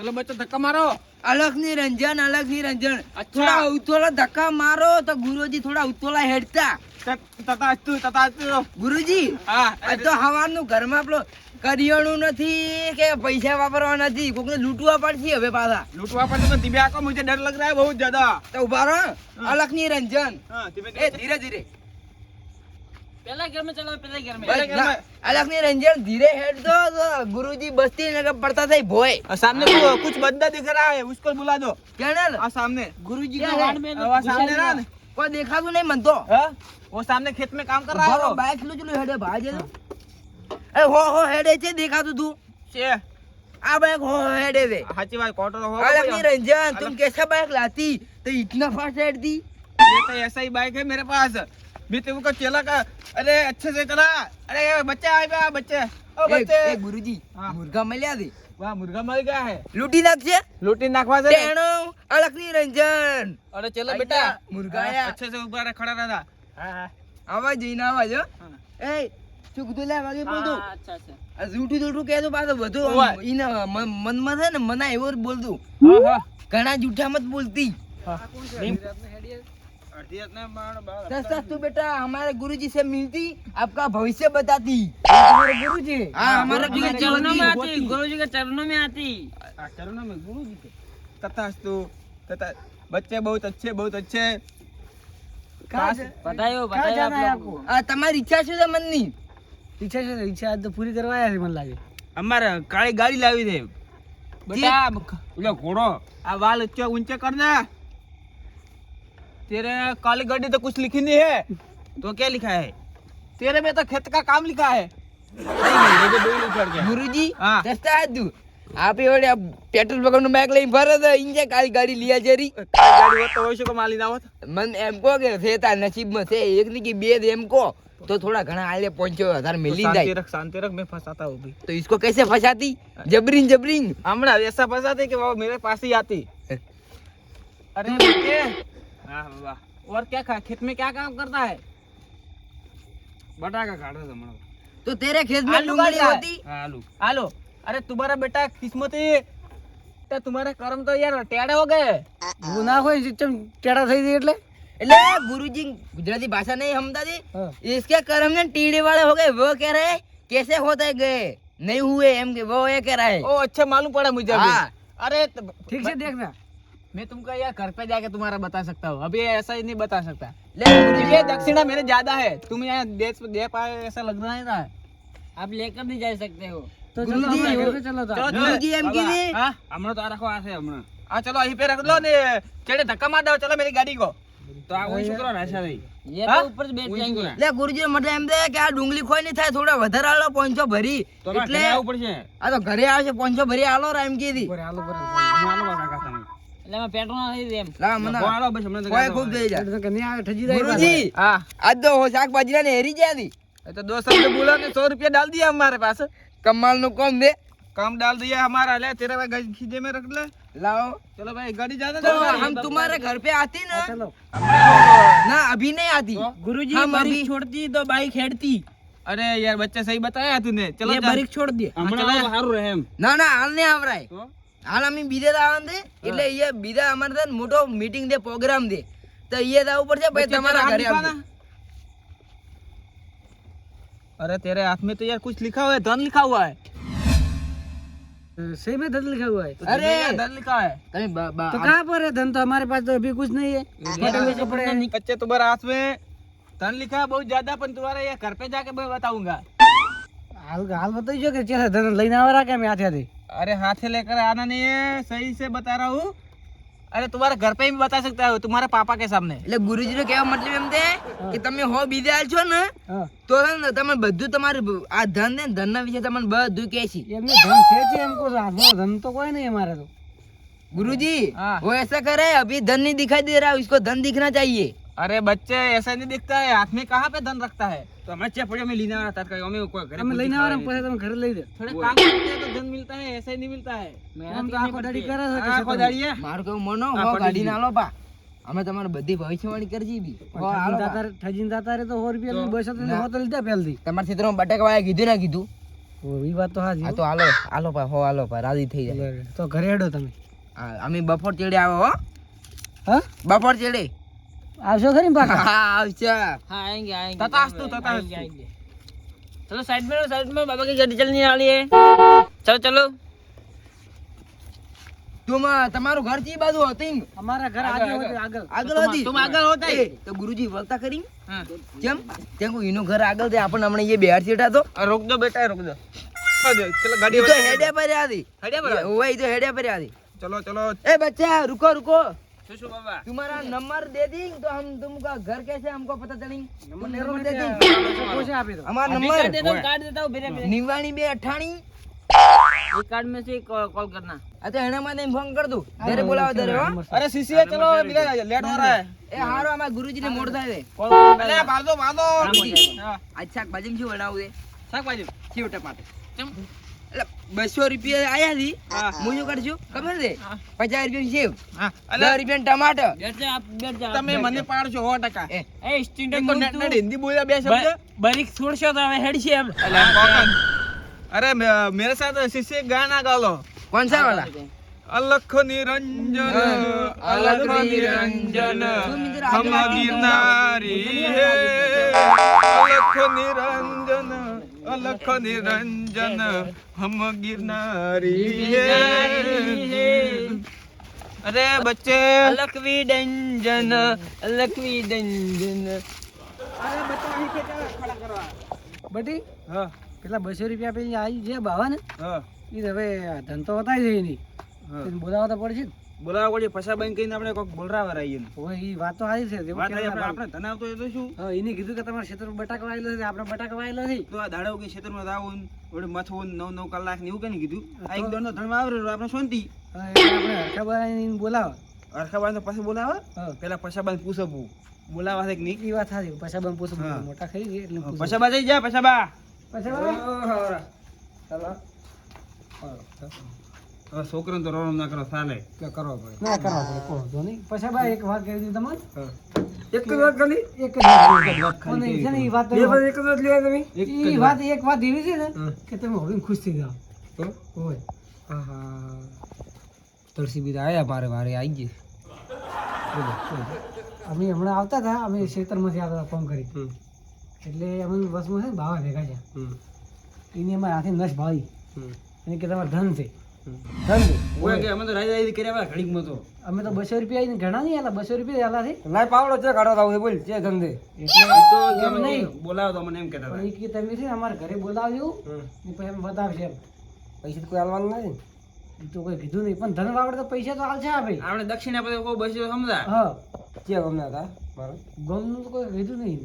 ચલો બચ્ચો ધક્કા મારો. અલગ નિરંજન અલગ નિરંજન થોડા ઉતોલા ધક્કા મારો તો ગુરુજી થોડા ઉતોલા હેડતા. તતાસ્તુ ગુરુજી હા તો હવાનું ઘરમાં પેલો કરિયાણું નથી કે પૈસા વાપરવા નથી કોકને લૂંટવા પડશે હવે પાછા. લૂંટવા પડશે તો ધીમે આખો મુજે ડર લગ રહા હે બહુ જ્યાદા. તો ઊભા રહો અલગ નિરંજન હા ધીરે ધીરે. પેલા ઘર માં ચલાવો પેલા ઘર પેલા બસ, ઘરમાં. ના, અલગ ની રંજન ધીરે હેડ દો તો ગુરુજી બસ્તી ને પડતા થઈ ભોય और सामने को कुछ बंदा दिख रहा है उसको बुला दो કેને हाँ सामने ગુરુજી क्या का है? वार्ड में वहाँ सामने रहा ना કોઈ દેખાતું નહીં મન તો हाँ? वो सामने खेत में काम कर रहा है ઉભા રહો, वो બાઈક લું ચલું હેડે ભાજે તો. એ હો હો હેડે છે દેખાતું તું छे આ બાઈક હો હો હેડે છે हाची बात क्वार्टर हो अलग गया। नहीं रंजन तुम कैसा बाइक लाती तो इतना फास्ट हेडती ये तो ऐसा ही बाइक है मेरे पास मैं तेरे को चला का अरे अच्छे से चला अरे ये बच्चे आए बे, आ बच्चे ओ ए, बच्चे ए गुरुजी हाँ। मुर्गा મળ્યા દે वाह मुर्गा मर गया है લૂંટી નાખશે लूटी नाखवा से તેણો અલગ ની રંજન अरे चलो आइया, बेटा मुर्गा हाँ, आया। अच्छे से ऊपर रह, खड़ा रहता हाँ हाँ આવાજ જઈને આવાજ હો हाँ। એ શું કીધું લે વાગે બોલતું હા, અચ્છા અચ્છા આ જૂઠું જૂઠું કહેતો પાછો બધું ઓય. આમ ઈને મ- મનમાં છે ને મના એવો જ બોલતું हाँ हाँ ઘણા જૂઠા મત બોલતી अर्धी रात में मार- बार- सच सच तू बेटा हमारे गुरुजी से मिलती आपका भविष्य बताती गुरुजी हाँ हमारा गुरुजी के गुरुजी चरणों में आती होती। गुरुजी के चरणों में आती आ, चरणों में गुरु जी के तथास्तु तथा बच्चे बहुत अच्छे बहुत अच्छे काश- बताइयो बताइयो आप लोगों को આ તમારી ઈચ્છા છે મનની ઈચ્છા છે ઈચ્છા આજ તો પૂરી કરવા આવ્યા છે મને લાગે हमारे काली गाड़ी लावी थे बेटा बोले घोड़ो आ वाल ऊंचे ऊंचे कर दे तेरे काली गाड़ी तो कुछ लिखी नहीं है तो क्या लिखा है तेरे में तो खेत का काम लिखा है नहीं, नहीं, ये तो दो लिख कर गया। ગુરુજી હા. દસ્તા હતું આપે વડે આ પેટ્રોલ પકડનું બેગ લઈને ફરે તો ઇન્જે કાળી ગાડી લીયા જરી काली गाड़ी होत तो वैसे को माली ना होत મન એમ કહો કે છે તાર નસીબમાં છે એક ની કે બે જ એમ કહો તો थोड़ा घना आले पहुंचो हजार मिली शांति जाए रख शांति रख मैं फंसाता हूँ अभी तो इसको कैसे फंसाती जबरीन जबरीन हमारा ऐसा फंसाते कि वो मेरे पास ही आती अरे बच्चे हाँ वाह और क्या खा खेत में क्या काम करता है बटाका काटा था हमारा तो तेरे खेत में आलू लुंगड़ी काटा है। होती हाँ, आलू आलू अरे तुम्हारा बेटा किस्मत ही तो तुम्हारे कर्म तो यार टेढ़े हो गए ગુના હોય સિસ્ટમ ટેડા થઈ ગઈ એટલે એટલે गुरुजी गुजराती भाषा नहीं समझती इसके कर्म ने टीडे वाले हो गए वो कह रहे कैसे होते गए नहीं हुए एम के वो ये कह रहा है ओ अच्छा मालूम पड़ा मुझे अभी हाँ। अरे तो- ઠીક છે દેખના मैं तुमको यार घर पे जाके तुम्हारा बता सकता हूँ अभी ऐसा ही नहीं बता सकता ले गुरुजी ये दक्षिणा मेरे ज्यादा है तुम यहाँ दे दे पाए ऐसा लग रहा है ना आप लेकर नहीं जा सकते हो तो गुरुजी, चलो वो- वो- चलो तो चलो, गुरुजी एम की नहीं हाँ हमारा तो आ रखो आ से हमारा हाँ चलो यहीं पे रख लो ने चढ़े धक्का मार दो चलो मेरी गाड़ी को तो आ वही शुक्र ऐसा नहीं ये हाँ? तो ऊपर से बैठ जाएंगे લે ગુરુજી મતલબ એમ છે કે આ ડુંગળી ખોઈ નહીં થાય થોડા વધારે આલો પોંચો ભરી એટલે ऊपर से આ તો ઘરે આવશે પોંચો ભરી આલો રા એમ કીધી हालो बाका का समय એટલે એમાં પેટ્રોલ ના થઈ જાય એમ લા મને हालो बस हमने तो કોઈ ખૂબ દઈ જા તો કન્યા આવે ઠજી ગુરુજી हाँ આજ તો હો શાકભાજી ને હેરી ગયા દી ये तो दो शब्द बोला ने सौ रुपया डाल दिया हमारे पास કમાલ નું કોમ દે काम डाल दिया हमारा ले तेरे भाई गाड़ी खींचे में रख ले लाओ चलो भाई गाड़ी ज्यादा तो दो हम तुम्हारे घर पे आती ना ચલો ना अभी नहीं आती गुरुजी हम बाइक अभी- छोड़ती तो बाइक हेडती अरे यार बच्चा सही बताया तूने चलो ये जा। बाइक छोड़ दिए હમણાં સારું રહે એમ ના ના હાલ નહીં આવરાય તો? હાલ અમે બીજે દાવા દે એટલે એ બીજા અમારે છે ને મોટો મીટિંગ દે પ્રોગ્રામ દે તો એ દાવું પડશે પછી बच्चे તમારા तेरा हाथ ઘરે दिखाना। આવજો. अरे तेरे हाथ में तो यार कुछ लिखा हुआ है धन लिखा हुआ है सही में धन लिखा हुआ है अरे यार, धन लिखा है તમે બા- બા- तो कहाँ पर है धन तो हमारे पास तो अभी कुछ नहीं है फोटो में कपड़े हैं बच्चे तुम्हारे हाथ में धन लिखा है बहुत ज्यादा पर तुम्हारे ये घर पे जाके मैं बताऊंगा હાલ હાल बताइए जो कि कैसे धन लेने आवा रहा क्या मैं हाथ आते अरे हाथ लेकर आना नहीं है सही से અરે તમારા ઘર પર બતા સકતા હોય તમારા પાપા કે સામે એટલે ગુરુજી નો કેવા મતલબ એમ છે કે તમે હો બીજા છો ને તો તમે બધું તમારું આ ધન ને ધન ના વિશે તમને બધું કે છે. એમને ધન છે છે એમ કો ધન તો કોઈ નહીં અમારે તો. ગુરુજી वो ऐसा करे अभी धन नहीं दिखाई दे रहा उसको धन दिखना चाहिए अरे बच्चे ऐसा नहीं दिखता है हाथ में कहाँ पे धन रखता है तो हमें चपड़ियों में लेना रहता है हमें कोई घर અમે લઈને આવવાના પછી તમે ઘરે લઈ દે थोड़े काम करते हैं तो धन मिलता है ऐसा ही नहीं मिलता है આમ તો આખો દાડી કરે છે કે आँखों दाड़िए મારું કેવું મનો હા, હો પડી ગાડી ગયું. ના લો પા અમે તમારે બધી ભવિષ્યવાણી કરજી બી હો, હાલો ઠજીને પા. દાતા રે- ઠજીને દાતા રે તો સો રૂપિયા બસો તો હો તો લીધા પહેલથી તમારા ક્ષેત્રમાં બટાકા વાળા કીધું ના કીધું ઓ, ઈ વાત તો હાજી આ તો હાલો હાલો પા હો હાલો પા રાજી થઈ જાય લે, તો ઘરે હેડો તમે હા, અમે બપોર ચેડે આવો હો હા બપોર ચેડે આવશો ખરી ને પાછા હા આવશે हाँ आएंगे आएंगे तथास्तु तथास्तु चलो साइड में साइड में बाबा की गाड़ी चलने वाली है चलो चलो તું તમારું ઘર ચી બાજુ હતી અમારા ઘર આગળ, આગળ આગળ. આગળ આગળ तुम- હતી तुम आगे होता है એ, તો ગુરુજી વળતા કરી हाँ કેમ ત્યાં કોઈ એનું ઘર આગળ છે આપણને હમણાં એ બિહાર સીટા તો और रोक दो बेटा रोक दो चलो ઈ गाड़ी તો હેડે પર આદી हटिया बड़ा ઓય ઈ તો હેડે પર આદી चलो चलो ए बच्चा रुको रुको सुशु बाबा तुम्हारा नंबर दे दी तो हम तुमका घर कैसे हमको पता चली नंबर दे दी हमारा नंबर कार्ड देता हूँ निवाणी बे अठानी कार्ड में से कॉल करना अरे हेना मैं फोन कर दूं तेरे बुलाओ तेरे अरे सीसी है चलो मिला लेट हो रहा है ए हारो हमारे गुरुजी ने मोड़ दाए कॉल अरे बांधो बांधो अच्छा भजन क्यों बनाओगे साग भाजी क्यों टमाटर બસો રૂપિયા આયા હતી હા. કરજો ખબર છે? પચાસ રૂપિયા સેવ. દસ રૂપિયા ટમાટર. તમે મને પાડશો સો ટકા. હિન્દી બોલ્યા બે શબ્દ? બરીક છોડશો તો હવે હેડશે એમ. અરે મેરે સાથ શિષ્ય ગાના ગાલો. કોણ સા વાલા અલખ નિરંજન અલખ. નિરંજન હમ ગિરનારી હે. અલખ નિરંજન. અલખ નિરંજન હમ ગિરનારી અરે બચ્ચે. અલખવી ડંજન અલખવી ડંજન અરે બચ્ચા અહીં કે ખડા કરવા. બટી હા. પેલા બસો રૂપિયા પેલી આવી જે બાવા ને હા. એ તો હવે ધંધો બતાવી છે નહીં બોલાવતા તો પડશે ને. બોલાવા વળી ફસા બંધ કરીને આપણે કોઈક બોલરાવા રહીએ હવે ઈ વાત તો હારી છે વાત આપણે તને આવતો એ તો શું? હા એને કીધું કે તમારે ક્ષેત્ર બટાકા વાયેલો છે આપણે બટાકા વાયેલો છે. તો આ દાડો કે ક્ષેત્રમાં આવું વડે મથવું નવ નવ કલાક ને એવું કઈ કીધું? આ એક દોડનો ધર્મ આવે આપણે શાંતિ આપણે હરખાબાઈને એને બોલાવો. અરખાબાન તો પછી બોલાવે? પેલા પૈસાબાન પૂછવું બોલાવા છે કે નહીં? એ વાત સારી પૈસા બંધ પૂછું હા. મોટા ખાઈ ગઈ એટલે પૂછું. જઈ જા પૈસાબા. પૈસા બંધ? ચાલો હવે છોકરાને તો રોમ ના કરો ચાલે કરવા પડે. ના કરવા પડે કહો જો નહીં પછી ભાઈ એક વાત કહી દીધી તમારે એક જ વાત ખાલી એક જ વાત પણ છે ને એ વાત એક જ વાત લેવા તમે? ઈ વાત એક વાત એવી છે ને કે તમે હવે ખુશ થઈ જાઓ. હોય. તુલસી બીજા આવ્યા મારે મારે આવી ગઈ. અમે હમણાં આવતા હતા અમે ખેતરમાંથી આવતા હતા ફોન કરી. એટલે અમે બસમાં છે ને ભાવા ભેગા છે એની અમારા હાથે નશ ભાવી એને કે તમારે ધન છે. અમે તો બસો રૂપિયા ઘણા નહીં આલા બસો રૂપિયા આલા છે. લાય પાવડો છે કાઢો તાવ બોલ છે ધંધે. એમ નહીં. બોલાવો તો મને એમ કહેતા પણ કે તમે છે ને ઘરે બોલાવજો ને પછી એમ બતાવશે એમ. પૈસા કોઈ હાલવાનું નથી ઈ તો કોઈ કીધું નહીં પણ ધન વાવડે તો પૈસા તો હાલ છે આ ભાઈ. આપણે દક્ષિણ આપે કોઈ બસ્યો સમજા હા. કે ગમના હતા? મારો? ગમનું તો કોઈ કીધું નહીં.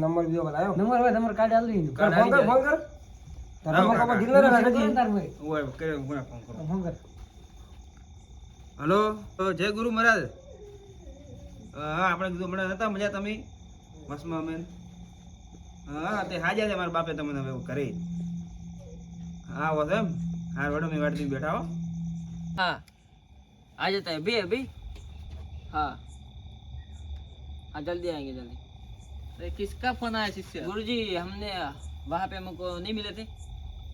નંબર બીજો બતાવ્યો. નંબર હોય તમારે કાર્ડ આલું નહીં કાર્ડ ફોન કર ફોન કર. હલો તો જય ગુરુ મહારાજ હા આપણે કીધું હમણાં હતા મજા તમે બસમાં અમે હા તે હાજર છે મારા બાપે તમને હવે કરે હા वो એમ હા વડો મેં વાડી બેઠા હો हाँ आ जाता है अभी अभी हाँ हाँ जल्दी आएंगे जल्दी अरे किसका फोन आया शिष्य गुरु जी हमने वहाँ पे हमको नहीं मिले थे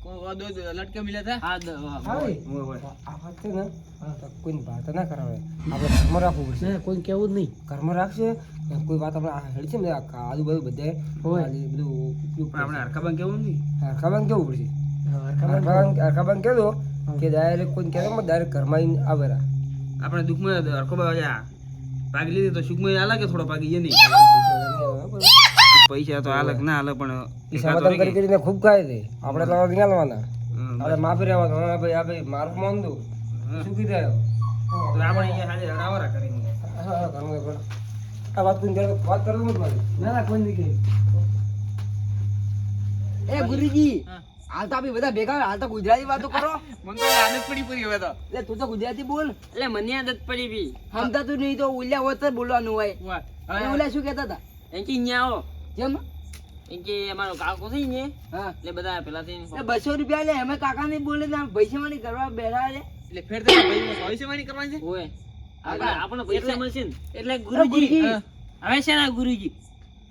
લટકે મિલ્યા હતા રાખવું પડશે. કોઈને કેવું જ નહીં. કર્મ રાખશે કોઈ વાત આપણે હેડ છે ને આજુબાજુ બધે હોય. બધું આપણે હરખાબાન કેવું નહીં. હરખાબાન કેવું પડશે? હરખાબાન હરખાબાન કહેજો કે ડાયરેક્ટ કોઈને કહેતો ડાયરેક્ટ ઘરમાં આવે આપણે દુઃખમાં હરખો ભાગી લીધી તો સુખમાં અલગ થોડો પાકી એ નહીં? પૈસા તો આલક ના આલે પણ સમાધાન કરી કરીને ખૂબ ખાય છે. આપણે તો નહીં હાલવાના હમ, આપણે માફી રહેવાનું હા ભાઈ આ ભાઈ મારું હા. સુખી થયો આપણે અહીંયા હાજર હરાવરા કરીને. હા આ વાત કોઈ વાત કરવું નથી મારી. ના ના કોઈ નહીં એ ગુરુજી હાલતા હાલ બધા ભેગા હાલ તો ગુજરાતી વાતો કરો. મને તો આદત પડી પડી હવે તો. એટલે તું તો ગુજરાતી બોલ. એટલે મને આદત પડી બી સમજાતું નહીં તો ઉલ્યા હોત બોલવાનું હોય. ઓલા શું કહેતા હતા? એનકી અહીંયા આવો. જેમ કે અમારો કાકો છે ને. હા. એટલે બધા પેલાથી એ બસો રૂપિયા લે અમે કાકા ને બોલે ને પૈસા કરવા બેઠા છે. એટલે ફેર તો ભવિષ્યવાણી કરવાની છે? ઓય. આપણે આપણે પૈસા મળશે ને. એટલે ગુરુજી. હવે છે ને ગુરુજી.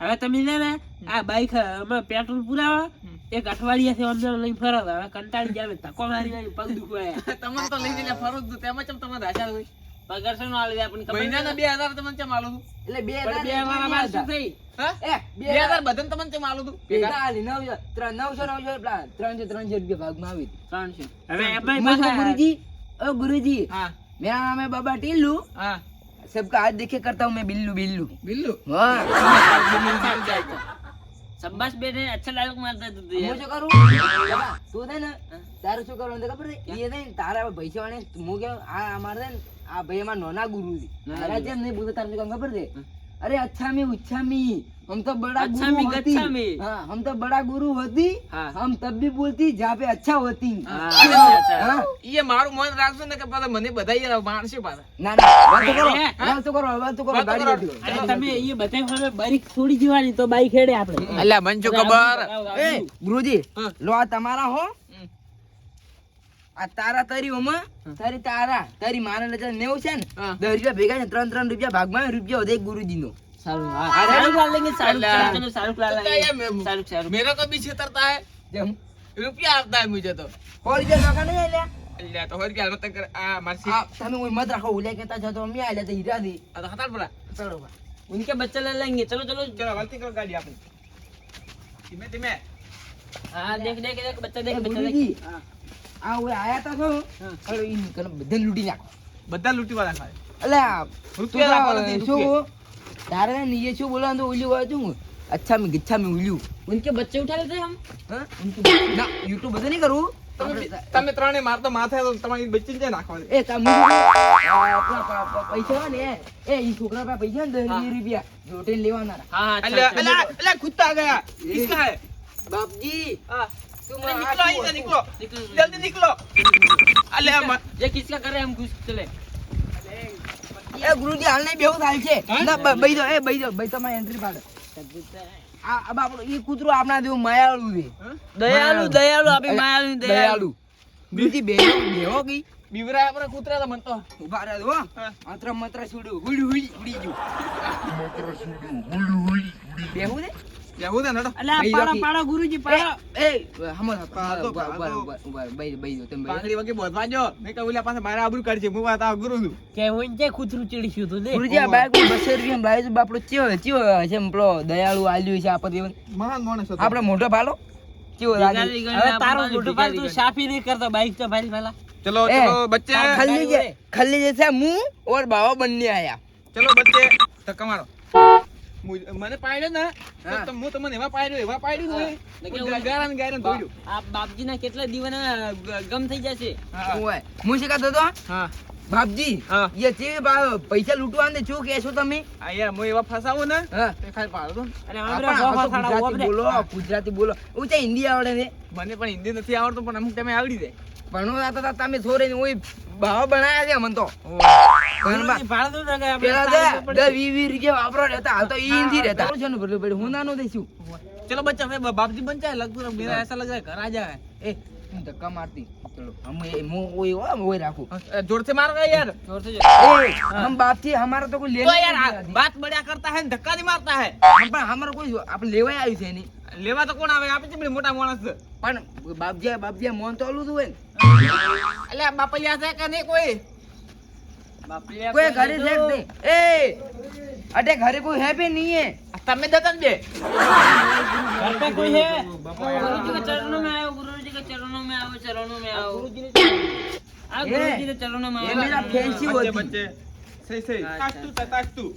હવે તમે છે ને આ બાઈક અમે પેટ્રોલ પુરાવા એક અઠવાડિયાથી અમને લઈને ફરો. હવે કંટાળી જાવે ધક્કો મારી પગ દુખવાય તમને તો લઈ જઈને ફરું જ. તેમાં ચમ તમારે રાજા હોય. પગાર શું આલે છે આપણને ખબર મહિનાના તમને ચમ આલું છું એટલે 2000 2000 માં શું થઈ? એ ભાઈ ને તારા પૈસા વાળે હું કે આ ભાઈ અમારા નોના ગુરુજી જેમ નહીં બોલતા તારે કંઈ ખબર છે? અરે અચ્છા મે હમ તો બડા ગુરુ હતી. હા હમ તો બડા ગુરુ હતી. હમ તબ ભી બોલતી જા પે અચ્છા હોતી યે મારું મન રાખજો ને કે પાછા મને બધા માણસે પાછા. ના ના. કરો. કરો કરો ગાડી તમે ઈ બધા બાઈક છોડી જવાની તો બાઈક હેડે આપણે. અલ્યા મન ખબર? એ ગુરુજી લો આ તમારા હો. આ તારા તારી ઓમાં તારી તારા. તારી મારા નજર નેવું છે ને દસ રૂપિયા ભેગા છે ત્રણ ત્રણ રૂપિયા ભાગમાં રૂપિયા વધે ગુરુજી નો मेरा को भी छेतरता है रुपया आता है मुझे तो और क्या लगा नहीं आया અલ્યા તો હોર કે હાલ મત કર. આ મારસી તમે ઓય મત રાખો ઉલે કેતા જો તો મે આલે તો હીરા દી. આ તો ખતર પડા ચલો બા. ઉનકે બચ્ચા લે લેંગે ચલો ચલો. ચલો ગલતી કરો ગાડી આપની ધીમે ધીમે. હા દેખ દેખ દેખ બચ્ચા દેખ બચ્ચા દેખ. હા. આ ઓય આયા તા છો અરે ઈ કને બધાને લૂંટી નાખો બધા લૂંટી વાળા ખાય અલ્યા રૂપિયા તું તો રાખવાના નથી, શું તારે ને નીચે શું બોલવાનું તો ઓલ્યું હોય તું અચ્છા મેં ગચ્છા મેં ઉલ્યું उनके बच्चे उठा लेते हैं हम હા? ઉનકી- ના યુટ્યુબ બધું નહીં કરવું તમે તમે ત્રણે મારતો માથે તો તમારી બચ્ચી જાય નાખવા એ તમે આ પેલા પ- પ- પૈસા હોય ને એ એ છોકરા પાસે પૈસા ને દસ હા. વીસ રૂપિયા જોટે લેવાના हाँ हाँ अच्छा, અલ્યા अच्छा। અલ્યા અલ્યા ખુદતા આ ગયા કિસકા હે બાપજી હા નીકળો આપણા જેવું માયાળુ છે. દયાળુ દયાળુ આપી માયાળુ દયાળુ. ગુરુજી બે બેહો ગઈ બીવરા આપણે કૂતરા તો મન તો. ઊભા રહે હો. માત્ર માત્ર છોડ્યું હુડી હુડી ઉડી ગયું. માત્ર છોડ્યું હુડી હુડી બેહું ને દયાળુ આલ્યું છે આપો દેવન મહાન માણસ હતો. આપણે મોટો પાડો ચીયો તારો મોટો સાફી નહીં કરતો બાઈક તો ભાઈ પહેલા ચલો ચલો ખલ્લી જે ખલ્લી છે હું ઓર બાવા બંને આયા. ચલો બચ્ચે ધક્કા મારો. મને પાડ્યો ને હું. તમને એવા પાડ્યો એવા પાડ્યું ને ગારાન ગારાન ધોડ્યો આ બાપજીના કેટલા દીવાના ગમ થઈ જશે. હું. શીખાતો તો હા બાપજી એ જે પૈસા લૂંટવા ને શું કહેશો તમે? અહીંયા હું એવા ફસાવો ને બોલો ગુજરાતી બોલો. હું ત્યાં હિન્દી આવડે ને મને પણ હિન્દી નથી આવડતું પણ અમુક તમે આવડી દે ભણો તમે છોરે ને બાવા બનાયા છે મન તો. ચલો બચ્ચા તો કે આપણે પેલા તાળી દે તો દે વી વી રૂપિયા વાપરો રહેતા હાલ તો ઈ નથી રહેતા છે ને ભલે ભલે હું નાનો દઈશું चलो बच्चा मैं बापजी बन जाए लग मेरा ऐसा लग रहा है घर आ जाए એ હું ધક્કા મારતી ચલો हम ये मुंह ओए हो हम ओए રાખું जोर से मार रहा है यार જોર से ए हम बाप थी हमारा तो कोई तो लेने यार नहीं आ- आती। बात बढ़िया करता है धक्का नहीं मारता है हम પણ हमारा કોઈ આપણે લેવાય આવ્યું છે નહીં લેવા તો કોણ આવે આપે છે પેલી મોટા માણસ પણ બાપજી બાપજી મોન તો ઓલું જ હોય ને એટલે આ બાપૈયા છે કે નહીં કોઈ બાપલિયા કોઈ ઘરે કોઈ છે જ નહીં નહીં એ અટે ઘરે કોઈ હે ભી નહીં હે તમે દેતા ને બે घर पे कोई है गुरुजी के चरणों में आओ गुरुजी के चरणों में आओ चरणों में आओ गुरु जी के चरणों में आओ मेरा फैंसी होती बच्चे सही सही ताकतू ताकतू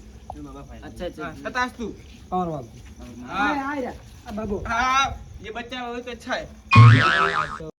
अच्छा अच्छा ताकतू और वाला हां आ रहा बाबू हां ये बच्चा बहुत अच्छा है